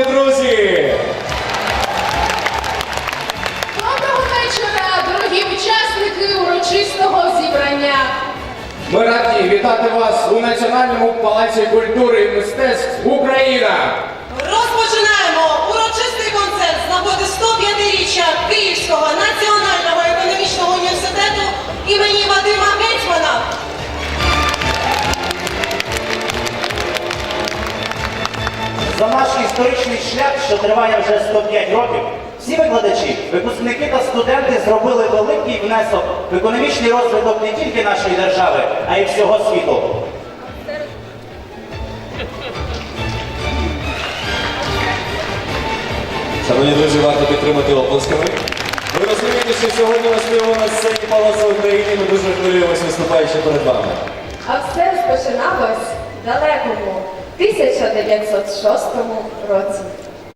шановні друзі! Доброго вечора, дорогі учасники урочистого зібрання. Ми раді вітати вас у Національному палаці культури і мистецтв Україна. За наш історичний шлях, що триває вже 105 років, всі викладачі, випускники та студенти зробили великий внесок в економічний розвиток не тільки нашої держави, а й всього світу. Шановні друзі, варто підтримати оплесками. Ви розумієте, що сьогодні ми стоїмо на сцені Палацу України, ми дуже хвилюємося виступаючи перед вами. А все розпочиналось далекому 1906 році.